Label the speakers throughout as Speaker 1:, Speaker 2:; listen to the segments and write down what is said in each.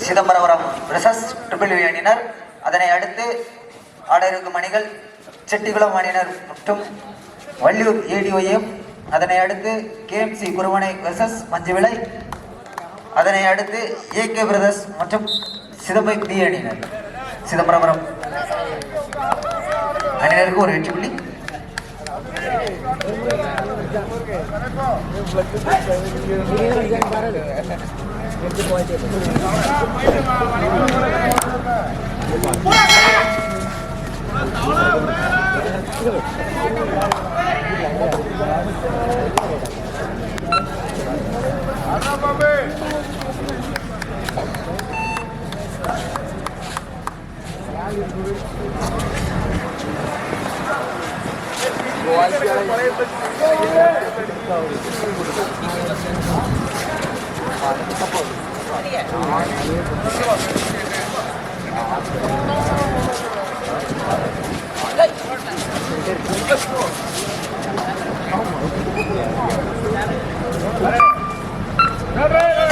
Speaker 1: Chidambarapuram recess triple அணியினர். அதனை அடுத்து ஆட இருக்கும் அணிகள் செட்டிகுளம் அணியினர் மற்றும் வள்ளியூர் ஏடிஒஎம் அதனை அடுத்து கேஎம்சி குருவனை வெர்சஸ் மஞ்சுவிளை. அதனை அடுத்து ஏகே பிரதர்ஸ் மற்றும் சிதம்பை பி அணியினர். சிதம்பரபுரம் அணியினருக்கு ஒரு வெற்றி புள்ளி. 过来，过来，过来，过来，过，来，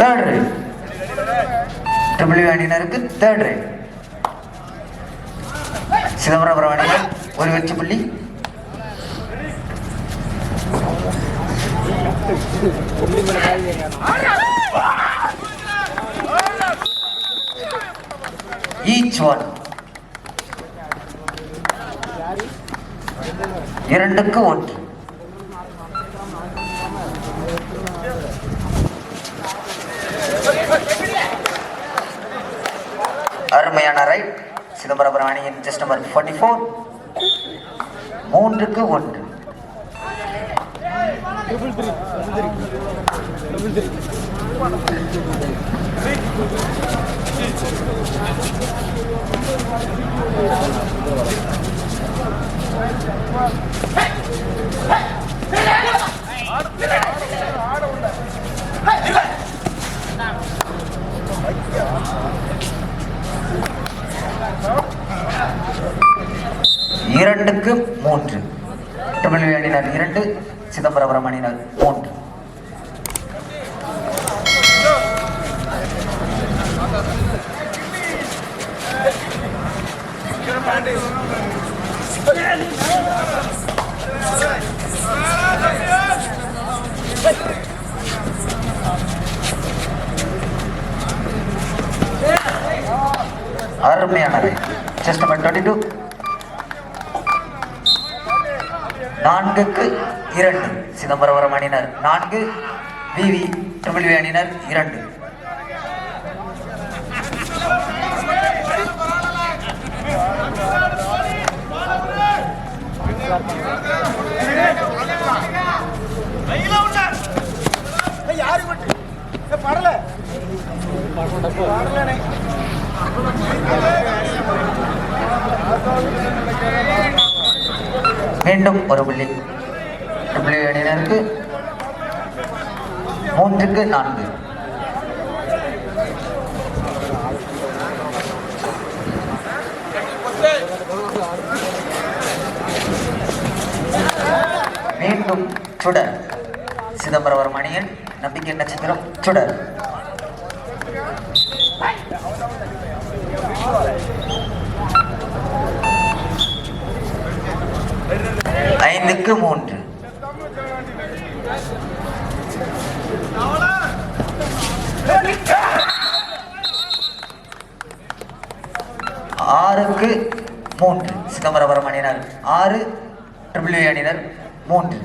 Speaker 1: தேர்ட் ரைட் ட்ரிபிள் அணியினருக்கு தேர்ட் ரைட் சிதம்பரம் அணியினர் ஒரு வெற்றி புள்ளி. ஈச் ஒன் இரண்டுக்கு ஒன்று. அருமையான ரைட். சிதம்பரம் அணியின் ஜஸ்ட் நம்பர் ஃபார்ட்டி ஃபோர் மூன்றுக்கு ஒன்று. இரண்டுக்கு மூன்று. தமிழ் அணியினர் இரண்டு சிதம்பரபுரம் அணியினர் மூன்று. அருமையானவை ஜஸ்ட் நம்பர் டுவெண்ட்டி டூ நான்குக்கு இரண்டு. சிதம்பரவரம் அணியினர். நான்கு விவி ட்ரிபிள் அணியினர். இரண்டு. மீண்டும் ஒரு புள்ளி. ட்ரிபிள் அணியினருக்கு மூன்றுக்கு நான்கு. மீண்டும் சுடர். சிதம்பரவரம் அணியின் நம்பிக்கை நட்சத்திரம் சுடர் ஐந்துக்கு மூன்று. ஆறுக்கு மூன்று. சிதம்பரபுரம் அணியினர் ஆறு ட்ரிபிள் அணியினர் மூன்று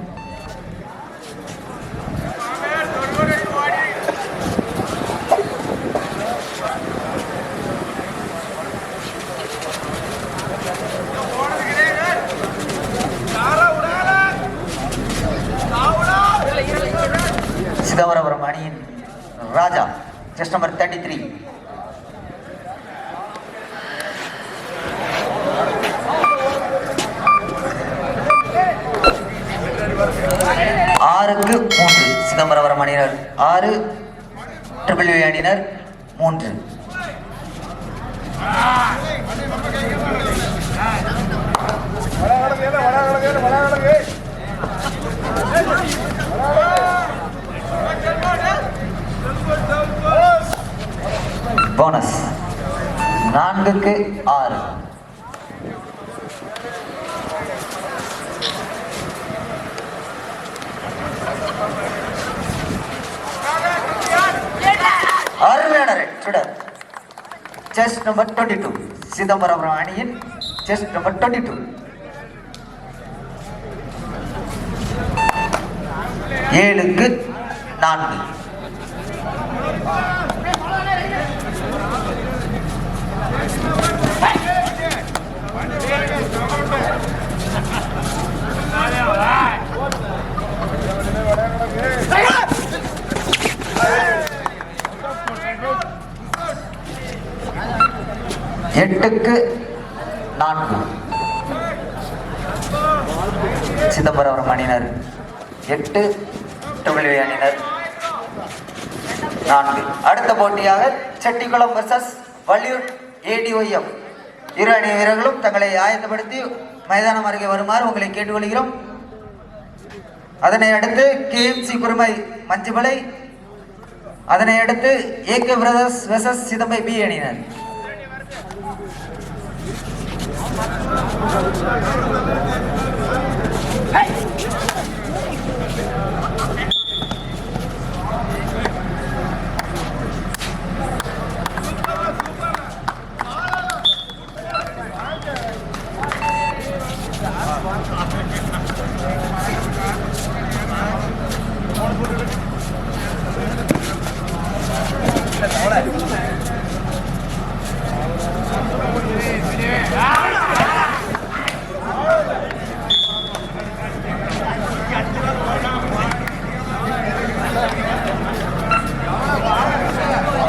Speaker 1: சிதம்பரபுரம் அணியின் Raja just number thirty three ஆறுக்கு மூன்று சிதம்பரபுரம் அணியினர் ஆறு ட்ரிபிள் அணியினர் மூன்று போனஸ் நான்குக்கு ஆறு. அருமையான சுடர். Chest number twenty two Chidambaram அணியின் செஸ் நம்பர் டுவெண்ட்டி டூ ஏழுக்கு நான்கு. எட்டுக்கு நான்கு. சிதம்பரம் அணியினர். எட்டு டபிள்யூ அணியினர். நான்கு. அடுத்த போட்டியாக செட்டிக்குளம் வர்சஸ் வள்ளியூர் ஏடிஒய்எஃப் இரு அணி வீரர்களும் தங்களை ஆயத்தப்படுத்தி மைதானம் அருகே வருமாறு உங்களை கேட்டுக்கொள்கிறோம். அதனை அடுத்து கேஎம்சி குருமை மஞ்சுமலை அதனை அடுத்து ஏகே பிரதர்ஸ் வெசஸ் சிதம்பை பி அணியினர்.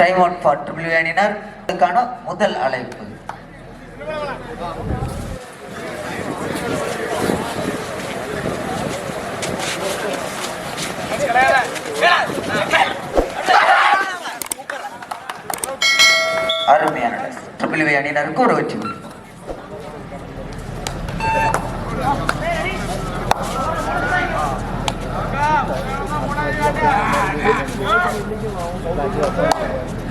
Speaker 1: டைம் அவுட் ஃபார் ட்ரிபிள் அணியினர் தான் முதல் அழைப்பு அருமையான ட்ரிபிள் அணியினருக்கு ஒரு வெற்றி Thank you.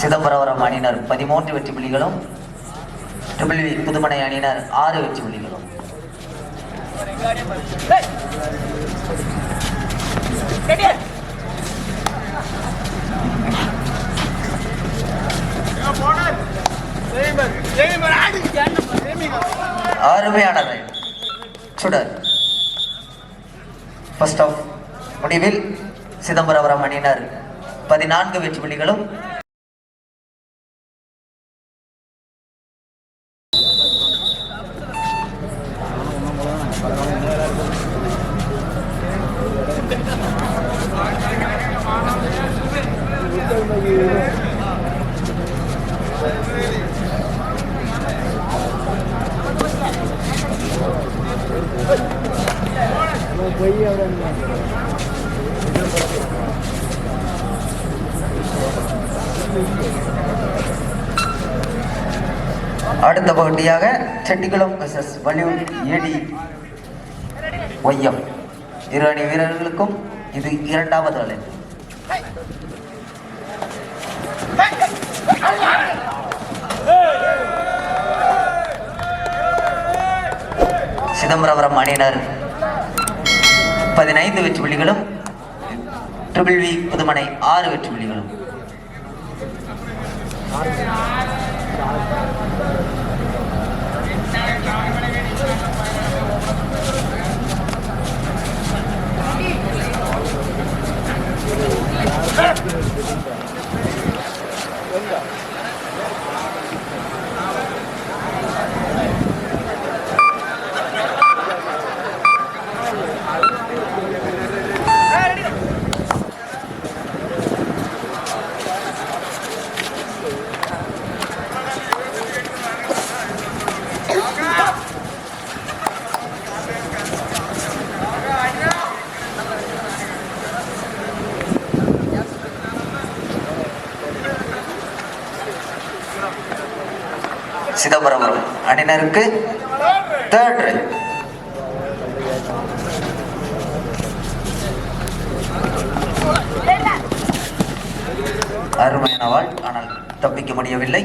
Speaker 1: சிதம்பரவரம் அணியினர் பதிமூன்று வெற்றி புள்ளிகளும் ட்ரிபிள் புதுமனை அணியினர் ஆறு வெற்றி புள்ளிகளும். அருமையானவை சுடர். ஃபர்ஸ்ட் ஆஃப் முடிவில் சிதம்பரம் அணியினர் பதினான்கு வெற்றி புள்ளிகளும் அடுத்த பகுதியாக Chettikulam versus Valliyoor AD YM இரு அணி வீரர்களுக்கும் இது இரண்டாவது அலை சிதம்பரம் அணியினர் பதினைந்து வெற்றி புள்ளிகளும் ட்ரிபிள் வி புதுமனை ஆறு வெற்றி புள்ளிகளும். Evet. அணியினருக்கு தேர்ட் ரைட் அருமையான வாழ். ஆனால் தப்பிக்க முடியவில்லை.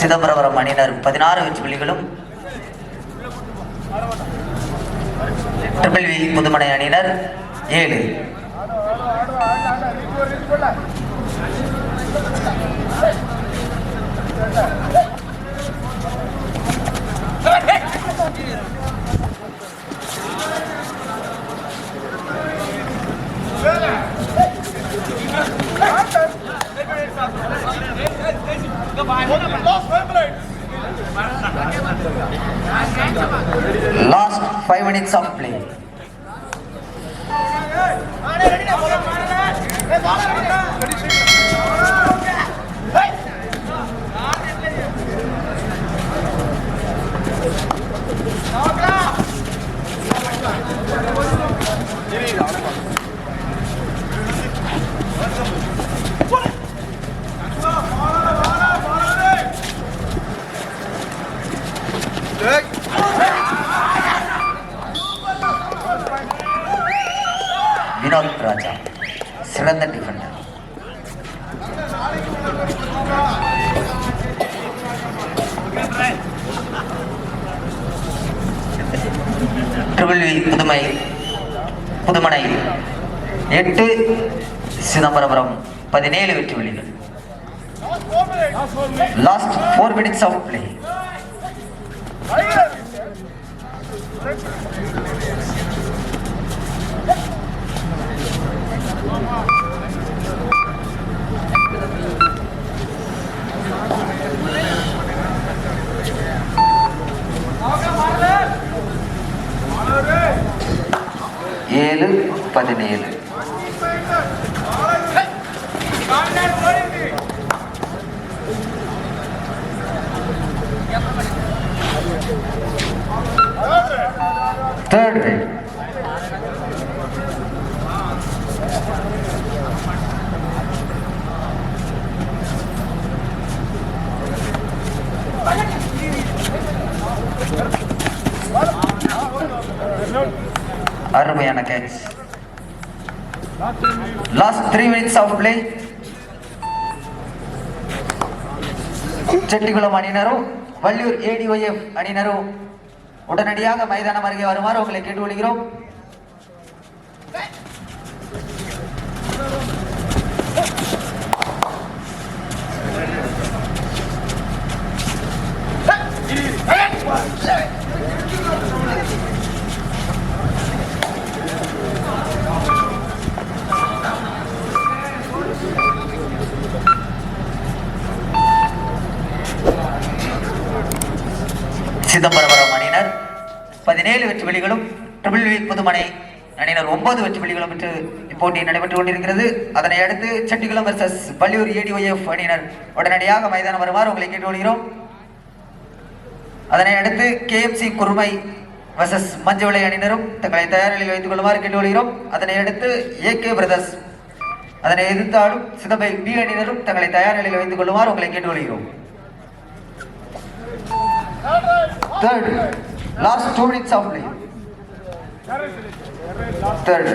Speaker 1: சிதம்பரபுரம் அணியினர் பதினாறு வெற்றி புள்ளிகளும் ட்ரிபிள் வி புதுமனை அணியினர். ஏழு. Last five minutes of play Vinoth எட்டு சிதம்பரபுரம் பதினேழு வெற்றி புள்ளிகள். Last four minutes of play ஏழு பதினேழு. தேர்ட் ரைட் அருமையான catch last three minutes of play Chettikulam அணியினரும் வள்ளியூர் ஏடிஒஎஃப் அணியினரும் உடனடியாக மைதானம் அருகே வருமாறு உங்களை கேட்டுக்கொள்கிறோம். சிதம்பரபுரம் அணியினர் பதினேழு வெற்றி வெளிகளும் ட்ரிபிள் வி புதுமனை அணியினர் ஒன்பது வெற்றி புள்ளிகளும் பெற்று இப்போட்டி நடைபெற்றுக் கொண்டிருக்கிறது. அதனை அடுத்து செட்டிகுளம் வர்சஸ் பள்ளியூர் ஏடிஒஎஃப் அணியினர் உடனடியாக மைதானம் வருமாறு உங்களை கேட்டுக்கொள்கிறோம். அதனை அடுத்து கேஎம்சி குருமை வர்சஸ் மஞ்சவிளை அணியினரும் தங்களை தயார் நிலையில் வைத்துக் கொள்ளுமாறு கேட்டுக்கொள்கிறோம். அதனை அடுத்து ஏகே பிரதர்ஸ் அதனை எதிர்த்தாலும் சிதம்பை பி அணியினரும் தங்களை தயார் நிலையில் வைத்துக் கொள்ளுமாறு உங்களை கேட்டுக்கொள்கிறோம். Third, Last two minutes only. Third.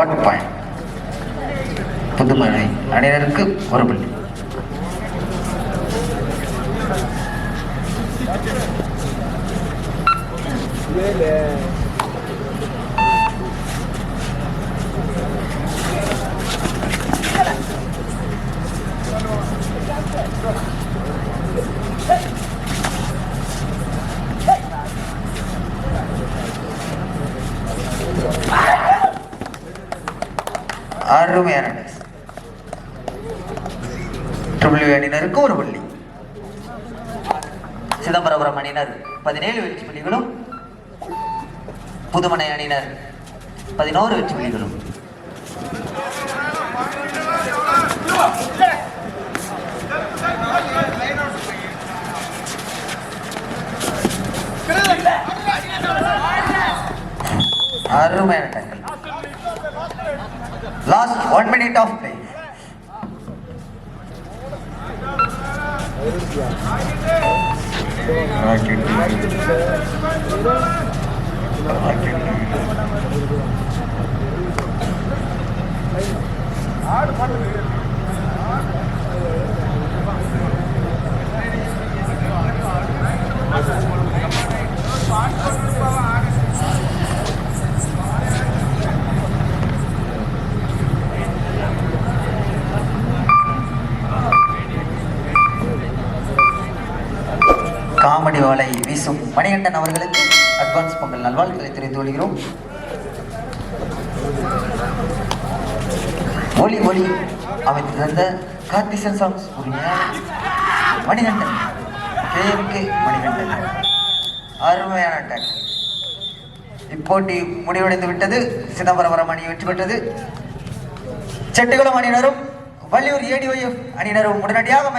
Speaker 1: One point. புதுமனை அணியினருக்கு ஒரு புள்ளி Yeah, yeah. அருமையான டபிள்யூ அணியினருக்கு ஒரு புள்ளி சிதம்பரபுரம் அணியினர் பதினேழு வெற்றி புள்ளிகளும் புதுமனை அணியினர் பதினோரு வெற்றி புள்ளிகளும். அருமையான tackle last one minute of play comedy வலை வீசும் மணிகண்டன் அவர்களுக்கு அட்வான்ஸ் பொங்கல் நல்வாழ்த்துக்களை தெரிவித்து கொள்கிறோம். ஒலி ஒலி அமைத்து தந்த கார்த்திசன் சாங்ஸ் மணிகண்டன் கேஎம்கே மணிகண்டன். அருமையான அட்டாக் இப்போட்டி முடிவடைந்து விட்டது. சிதம்பரம் அணி வெற்றி பெற்றது. செட்டுகுளம் அணியினரும் வள்ளியூர் ஏடிஒய்எஃப் அணியினரும் உடனடியாக